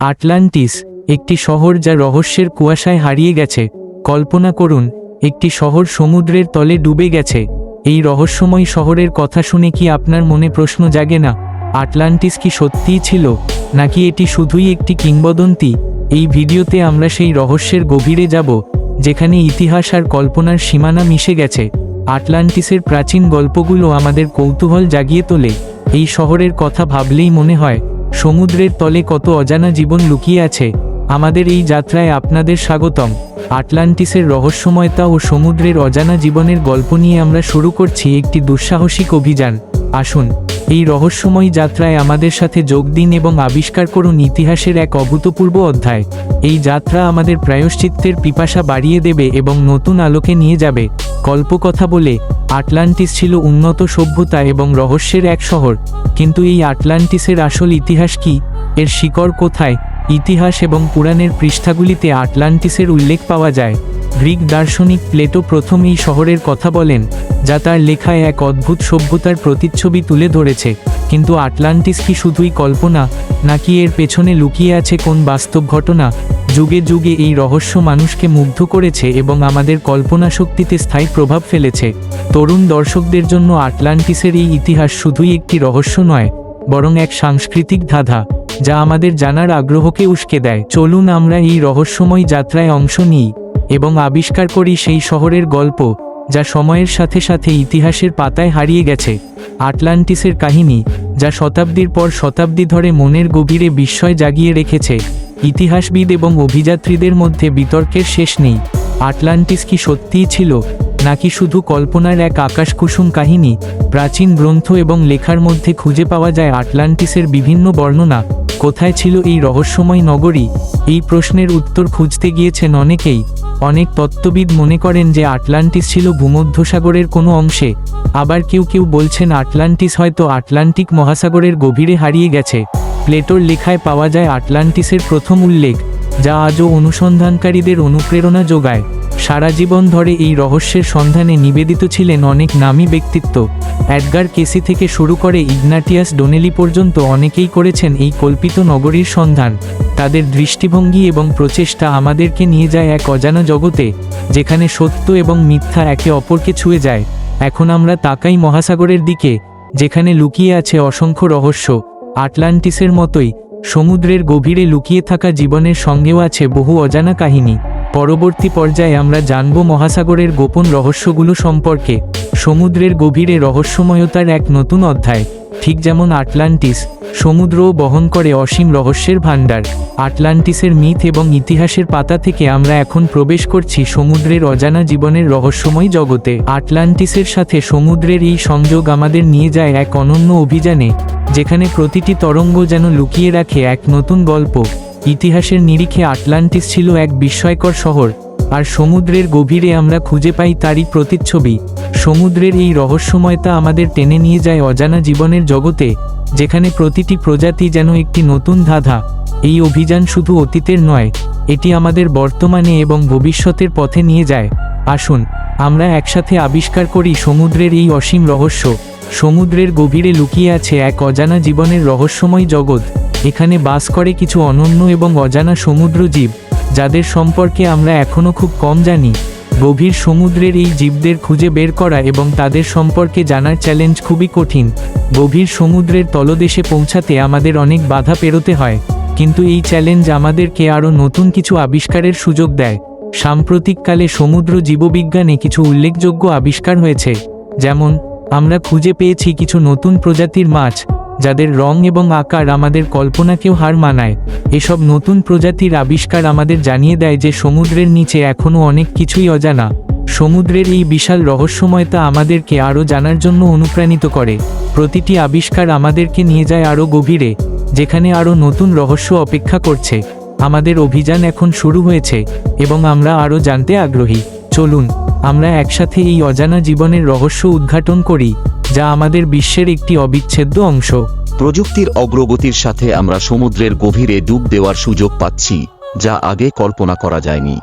Atlantis, একটি শহর যা রহস্যের কুয়াশায় হারিয়ে গেছে। কল্পনা করুন, একটি শহর সমুদ্রের তলে ডুবে গেছে। এই রহস্যময় শহরের কথা শুনে কি আপনার মনে প্রশ্ন জাগে না? আটলান্টিস কি সত্যিই ছিল? নাকি এটি শুধুই একটি কিংবদন্তি? এই ভিডিওতে আমরা সেই রহস্যের গভীরে যাব, যেখানে ইতিহাস আর কল্পনার সীমানা মিশে গেছে। আটলান্টিসের প্রাচীন গল্পগুলো আমাদের কৌতূহল জাগিয়ে তোলে। এই শহরের কথা ভাবলেই মনে হয় সমুদ্রের তলে কত অজানা জীবন লুকিয়ে আছে। আমাদের এই যাত্রায় আপনাদের স্বাগতম। আটলান্টিসের রহস্যময়তা ও সমুদ্রের অজানা জীবনের গল্প নিয়ে আমরা শুরু করছি একটি দুঃসাহসিক অভিযান। আসুন এই রহস্যময় যাত্রায় আমাদের সাথে যোগ দিন এবং আবিষ্কার করুন ইতিহাসের এক অভূতপূর্ব অধ্যায়। এই যাত্রা আমাদের প্রায়শ্চিত্তের পিপাসা বাড়িয়ে দেবে এবং নতুন আলোকে নিয়ে যাবে। কল্পকথা বলে, আটলান্টিস ছিল উন্নত সভ্যতা এবং রহস্যের এক শহর। কিন্তু এই আটলান্টিসের আসল ইতিহাস কি? এর শিকড় কোথায়? ইতিহাস এবং পুরাণের পৃষ্ঠাগুলিতে আটলান্টিসের উল্লেখ পাওয়া যায়। গ্রিক দার্শনিক প্লেটো প্রথম এই শহরের কথা বলেন, যা তার লেখায় এক অদ্ভুত সভ্যতার প্রতিচ্ছবি তুলে ধরেছে, কিন্তু আটলান্টিস কি শুধুই কল্পনা, নাকি এর পেছনে লুকিয়ে আছে কোন বাস্তব ঘটনা, যুগে যুগে এই রহস্য মানুষকে মুগ্ধ করেছে এবং আমাদের কল্পনা শক্তিতে স্থায়ী প্রভাব ফেলেছে। তরুণ দর্শকদের জন্য আটলান্টিসের এই ইতিহাস শুধুই একটি রহস্য নয়, বরং এক সাংস্কৃতিক ধাঁধা, যা আমাদের জানার আগ্রহকে উস্কে দেয়। চলুন আমরা এই রহস্যময় যাত্রায় অংশ নিই। এবং আবিষ্কার করি সেই শহরের গল্প, যা সময়ের সাথে সাথে ইতিহাসের পাতায় হারিয়ে গেছে। আটলান্টিসের কাহিনী, যা শতাব্দীর পর শতাব্দী ধরে মনের গভীরে বিস্ময় জাগিয়ে রেখেছে। ইতিহাসবিদ এবং অভিযাত্রীদের মধ্যে বিতর্কের শেষ নেই। আটলান্টিস কি সত্যিই ছিল? নাকি শুধু কল্পনার এক আকাশকুসুম কাহিনী, প্রাচীন গ্রন্থ এবং লেখার মধ্যে খুঁজে পাওয়া যায় আটলান্টিসের বিভিন্ন বর্ণনা, কোথায় ছিল এই রহস্যময় নগরী? এই প্রশ্নের উত্তর খুঁজতে গিয়েছেন অনেকেই। অনেক তত্ত্ববিদ মনে করেন যে আটলান্টিস ছিল ভূমধ্যসাগরের কোনো অংশে। আবার কেউ কেউ বলছেন আটলান্টিস হয়তো আটলান্টিক মহাসাগরের গভীরে হারিয়ে গেছে। প্লেটোর লেখায় পাওয়া যায় আটলান্টিসের প্রথম উল্লেখ, যা আজও অনুসন্ধানকারীদের অনুপ্রেরণা যোগায়। সারা জীবন ধরে এই রহস্যের সন্ধানে নিবেদিত ছিলেন অনেক নামী ব্যক্তিত্ব। অ্যাডগার কেসি থেকে শুরু করে ইগনাটিয়াস ডোনেলি পর্যন্ত অনেকেই করেছেন এই কল্পিত নগরীর সন্ধান। তাদের দৃষ্টিভঙ্গি এবং প্রচেষ্টা আমাদেরকে নিয়ে যায় এক অজানা জগতে, যেখানে সত্য এবং মিথ্যা একে অপরকে ছুঁয়ে যায়। এখন আমরা তাকাই মহাসাগরের দিকে, যেখানে লুকিয়ে আছে অসংখ্য রহস্য। আটলান্টিসের মতোই, সমুদ্রের গভীরে লুকিয়ে থাকা জীবনের সঙ্গেও আছে বহু অজানা কাহিনী। পরবর্তী পর্যায়ে আমরা জানব মহাসাগরের গোপন রহস্যগুলো সম্পর্কে, সমুদ্রের গভীরে রহস্যময়তার এক নতুন অধ্যায়, ঠিক যেমন আটলান্টিস, সমুদ্রও বহন করে অসীম রহস্যের ভাণ্ডার। আটলান্টিসের মিথ এবং ইতিহাসের পাতা থেকে আমরা এখন প্রবেশ করছি সমুদ্রের অজানা জীবনের রহস্যময় জগতে। আটলান্টিসের সাথে সমুদ্রের এই সংযোগ আমাদের নিয়ে যায় এক অনন্য অভিযানে, যেখানে প্রতিটি তরঙ্গ যেন লুকিয়ে রাখে এক নতুন গল্প। ইতিহাসের নিরিখে আটলান্টিস ছিল এক বিস্ময়কর শহর, আর সমুদ্রের গভীরে আমরা খুঁজে পাই তারই প্রতিচ্ছবি। সমুদ্রের এই রহস্যময়তা আমাদের টেনে নিয়ে যায় অজানা জীবনের জগতে, যেখানে প্রতিটি প্রজাতি যেন একটি নতুন ধাঁধা। এই অভিযান শুধু অতীতের নয়, এটি আমাদের বর্তমানে এবং ভবিষ্যতের পথে নিয়ে যায়। আসুন, আমরা একসাথে আবিষ্কার করি সমুদ্রের এই অসীম রহস্য। সমুদ্রের গভীরে লুকিয়ে আছে এক অজানা জীবনের রহস্যময় জগৎ। এখানে বাস করে কিছু অনন্য এবং অজানা সমুদ্র জীব, যাদের সম্পর্কে আমরা এখনও খুব কম জানি। গভীর সমুদ্রের এই জীবদের খুঁজে বের করা এবং তাদের সম্পর্কে জানার চ্যালেঞ্জ খুবই কঠিন। গভীর সমুদ্রের তলদেশে পৌঁছাতে আমাদের অনেক বাধা পেরোতে হয়, কিন্তু এই চ্যালেঞ্জ আমাদেরকে আরও নতুন কিছু আবিষ্কারের সুযোগ দেয়। সাম্প্রতিককালে সমুদ্র জীববিজ্ঞানে কিছু উল্লেখযোগ্য আবিষ্কার হয়েছে, যেমন, আমরা খুঁজে পেয়েছি কিছু নতুন প্রজাতির মাছ যাদের রং এবং আকার আমাদের কল্পনাকেও হার মানায়। এসব নতুন প্রজাতির আবিষ্কার আমাদের জানিয়ে দেয় যে সমুদ্রের নিচে এখনও অনেক কিছুই অজানা। সমুদ্রের এই বিশাল রহস্যময়তা আমাদেরকে আরও জানার জন্য অনুপ্রাণিত করে। প্রতিটি আবিষ্কার আমাদেরকে নিয়ে যায় আরও গভীরে, যেখানে আরও নতুন রহস্য অপেক্ষা করছে। আমাদের অভিযান এখন শুরু হয়েছে, এবং আমরা আরও জানতে আগ্রহী। চলুন, আমরা একসাথে এই অজানা জীবনের রহস্য উদ্ঘাটন করি। যা আমাদের বিশ্বের একটি অবিচ্ছেদ্য অংশ। প্রযুক্তির অগ্রগতির সাথে আমরা সমুদ্রের গভীরে ডুব দেওয়ার সুযোগ পাচ্ছি, যা আগে কল্পনা করা যায়নি।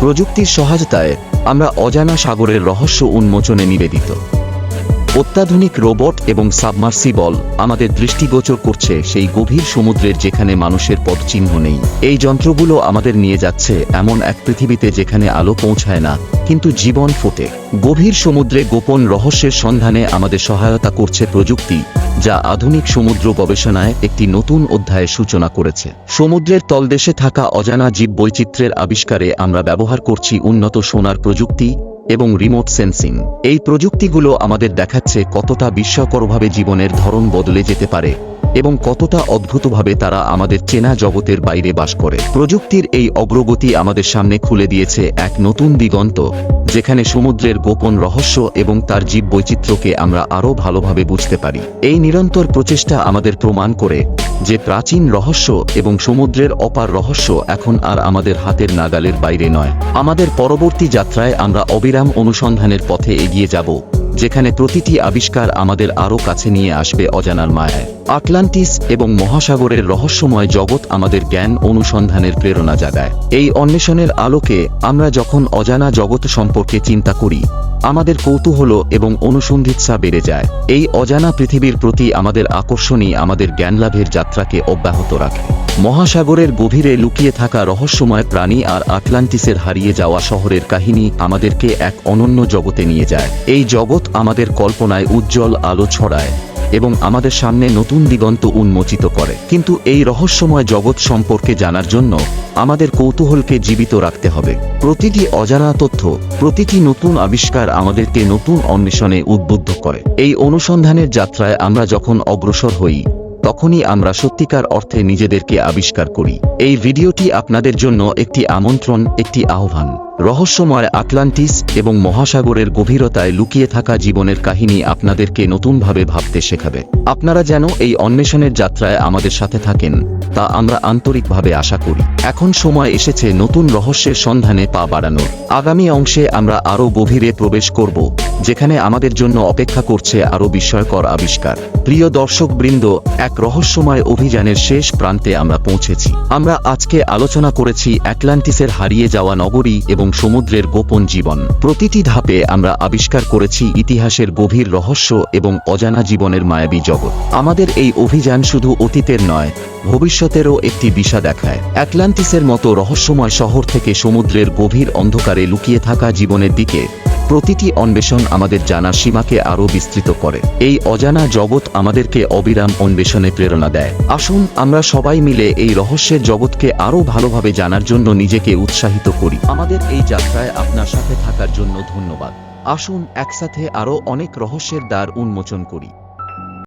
প্রযুক্তির সহায়তায় আমরা অজানা সাগরের রহস্য উন্মোচনে নিবেদিত। অত্যাধুনিক রোবট এবং সাবমার্সিবল আমাদের দৃষ্টিগোচর করছে সেই গভীর সমুদ্রের যেখানে মানুষের পদচিহ্ন নেই। এই যন্ত্রগুলো আমাদের নিয়ে যাচ্ছে এমন এক পৃথিবীতে যেখানে আলো পৌঁছায় না, কিন্তু জীবন ফোটে। গভীর সমুদ্রে গোপন রহস্যের সন্ধানে আমাদের সহায়তা করছে প্রযুক্তি, যা আধুনিক সমুদ্র গবেষণায় একটি নতুন অধ্যায়ের সূচনা করেছে। সমুদ্রের তলদেশে থাকা অজানা জীব বৈচিত্র্যের আবিষ্কারে আমরা ব্যবহার করছি উন্নত সোনার প্রযুক্তি এবং রিমোট সেন্সিং এই প্রযুক্তিগুলো আমাদের দেখাচ্ছে কতটা বিস্ময়করভাবে জীবনের ধরন বদলে যেতে পারে এবং কতটা অদ্ভুতভাবে তারা আমাদের চেনা জগতের বাইরে বাস করে। প্রযুক্তির এই অগ্রগতি আমাদের সামনে খুলে দিয়েছে এক নতুন দিগন্ত, যেখানে সমুদ্রের গোপন রহস্য এবং তার জীব বৈচিত্র্যকে আমরা আরও ভালোভাবে বুঝতে পারি। এই নিরন্তর প্রচেষ্টা আমাদের প্রমাণ করে যে প্রাচীন রহস্য এবং সমুদ্রের অপার রহস্য এখন আর আমাদের হাতের নাগালের বাইরে নয়। আমাদের পরবর্তী যাত্রায় আমরা অবিরাম অনুসন্ধানের পথে এগিয়ে যাব, যেখানে প্রতিটি আবিষ্কার আমাদের আরও কাছে নিয়ে আসবে অজানার মায়ায়। আটলান্টিস এবং মহাসাগরের রহস্যময় জগৎ আমাদের জ্ঞান অনুসন্ধানের প্রেরণা জাগায়। এই অন্বেষণের আলোকে আমরা যখন অজানা জগৎ সম্পর্কে চিন্তা করি আমাদের কৌতূহল এবং অনুসন্ধিৎসা বেড়ে যায়। এই অজানা পৃথিবীর প্রতি আমাদের আকর্ষণই আমাদের জ্ঞানলাভের যাত্রাকে অব্যাহত রাখে। মহাসাগরের গভীরে লুকিয়ে থাকা রহস্যময় প্রাণী আর আটলান্টিসের হারিয়ে যাওয়া শহরের কাহিনী আমাদেরকে এক অনন্য জগতে নিয়ে যায়। এই জগৎ আমাদের কল্পনায় উজ্জ্বল আলো ছড়ায়। এবং আমাদের সামনে নতুন দিগন্ত উন্মোচিত করে। কিন্তু এই রহস্যময় জগৎ সম্পর্কে জানার জন্য আমাদের কৌতূহলকে জীবিত রাখতে হবে। প্রতিটি অজানা তথ্য, প্রতিটি নতুন আবিষ্কার আমাদেরকে নতুন অন্বেষণে উদ্বুদ্ধ করে। এই অনুসন্ধানের যাত্রায় আমরা যখন অগ্রসর হই, তখনই আমরা সত্যিকার অর্থে নিজেদেরকে আবিষ্কার করি। এই ভিডিওটি আপনাদের জন্য একটি আমন্ত্রণ, একটি আহ্বান। রহস্যময় আটলান্টিস এবং মহাসাগরের গভীরতায় লুকিয়ে থাকা জীবনের কাহিনী আপনাদেরকে নতুনভাবে ভাবতে শেখাবে। আপনারা যেন এই অন্বেষণের যাত্রায় আমাদের সাথে থাকেন, তা আমরা আন্তরিকভাবে আশা করি। এখন সময় এসেছে নতুন রহস্যের সন্ধানে পা বাড়ানোর। আগামী অংশে আমরা আরও গভীরে প্রবেশ করব, যেখানে আমাদের জন্য অপেক্ষা করছে আরও বিস্ময়কর আবিষ্কার। প্রিয় দর্শকবৃন্দ, এক রহস্যময় অভিযানের শেষ প্রান্তে আমরা পৌঁছেছি। আমরা আজকে আলোচনা করেছি অ্যাটলান্টিসের হারিয়ে যাওয়া নগরী এবং সমুদ্রের গোপন জীবন। প্রতিটি ধাপে আমরা আবিষ্কার করেছি ইতিহাসের গভীর রহস্য এবং অজানা জীবনের মায়াবী জগৎ। আমাদের এই অভিযান শুধু অতীতের নয়, ভবিষ্যতেরও একটি দিশা দেখায়। অ্যাটলান্টিসের মতো রহস্যময় শহর থেকে সমুদ্রের গভীর অন্ধকারে লুকিয়ে থাকা জীবনের দিকে প্রতিটি অন্বেষণ আমাদের জানা সীমাকে আরও বিস্তৃত করে। এই অজানা জগৎ আমাদেরকে অবিরাম অন্বেষণে প্রেরণা দেয়। আসুন আমরা সবাই মিলে এই রহস্যের জগৎকে আরও ভালোভাবে জানার জন্য নিজেকে উৎসাহিত করি। আমাদের এই যাত্রায় আপনার সাথে থাকার জন্য ধন্যবাদ। আসুন একসাথে আরও অনেক রহস্যের দ্বার উন্মোচন করি।